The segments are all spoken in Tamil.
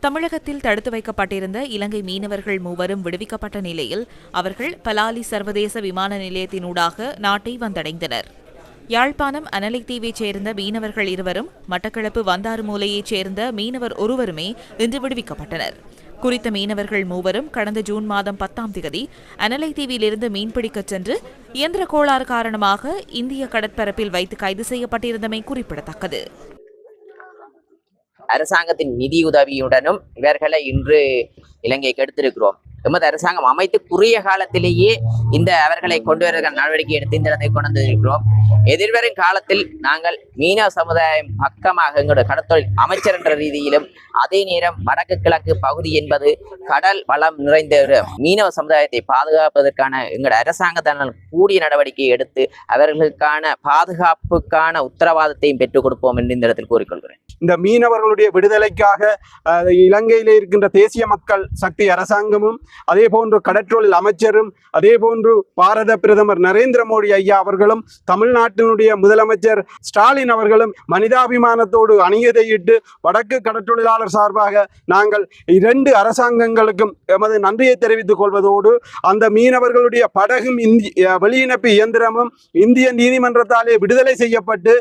தமிழகத்தில் தடுத்து வைக்கப்பட்டிருந்த இலங்கை மீனவர்கள் மூவரும் விடுவிக்கப்பட்ட நிலையில் அவர்கள் பலாலி சர்வதேச விமான நிலையத்தினூடாக நாட்டை வந்தடைந்தனர். யாழ்ப்பாணம் அனலைத்தீவைச் சேர்ந்த மீனவர்கள் இருவரும் மட்டக்களப்பு வந்தாறுமூலையைச் சேர்ந்த மீனவர் ஒருவருமே இன்று விடுவிக்கப்பட்டனர். குறித்த மீனவர்கள் மூவரும் கடந்த ஜூன் மாதம் பத்தாம் தேதி அனலைத்தீவிலிருந்து மீன்பிடிக்கச் சென்று இயந்திர கோளாறு காரணமாக இந்திய கடற்பரப்பில் வைத்து கைது செய்யப்பட்டிருந்தமை குறிப்பிடத்தக்கது. அரசாங்கத்தின் நிதியுதவியுடனும் இவர்களை இன்று இலங்கைக்கு எடுத்திருக்கிறோம். எமது அரசாங்கம் அமைத்து குறுகிய காலத்திலேயே இந்த அவர்களை கொண்டு வருகிற நடவடிக்கை எடுத்து இந்த இடத்தை கொண்டு வந்திருக்கிறோம். எதிர்வரும் காலத்தில் நாங்கள் மீனவ சமுதாயம் பக்கமாக எங்களுடைய கடத்தொழில் அமைச்சர் என்ற ரீதியிலும் அதே நேரம் வடக்கு கிழக்கு பகுதி என்பது கடல் வளம் நிறைந்த ஒரு மீனவ சமுதாயத்தை பாதுகாப்பதற்கான எங்கள் அரசாங்கத்தினால் கூடிய நடவடிக்கை எடுத்து அவர்களுக்கான பாதுகாப்புக்கான உத்தரவாதத்தையும் பெற்றுக் கொடுப்போம் என்று இந்த இடத்தில் கூறிக்கொள்கிறேன். இந்த மீனவர்களுடைய விடுதலைக்காக இலங்கையில் இலங்கையிலே இருக்கின்ற தேசிய மக்கள் சக்தி அரசாங்கமும் அதே போன்று கடற்றொழில் அமைச்சரும் அதே போன்று பாரத பிரதமர் நரேந்திர மோடி ஐயா அவர்களும் நாட்டினுடைய முதலமைச்சர் ஸ்டாலின் அவர்களும் மனிதாபிமானத்தோடு அணியதையிட்டு வடக்கு கடற்றொழிலாளர் சார்பாக நாங்கள் இரண்டு அரசாங்கங்களுக்கும் எமது நன்றியை தெரிவித்துக் கொள்வதோடு அந்த மீனவர்களுடைய படகும் இந்திய வெளியினப்பு இயந்திரமும் இந்திய நீதிமன்றத்தாலே விடுதலை செய்யப்பட்டு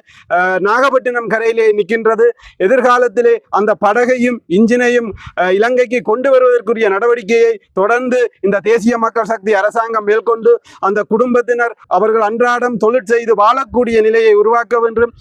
நாகப்பட்டினம் கரையிலே நிற்கின்றது. எதிர்காலத்திலே அந்த படகையும் இன்ஜினையும் இலங்கைக்கு கொண்டு வருவதற்குரிய நடவடிக்கையை தொடர்ந்து இந்த தேசிய மக்கள் சக்தி அரசாங்கம் மேற்கொண்டு அந்த குடும்பத்தினர் அவர்கள் அன்றாடம் தொழிற் செய்து வாழ வாழக்கூடிய நிலையை உருவாக்க வேண்டும்.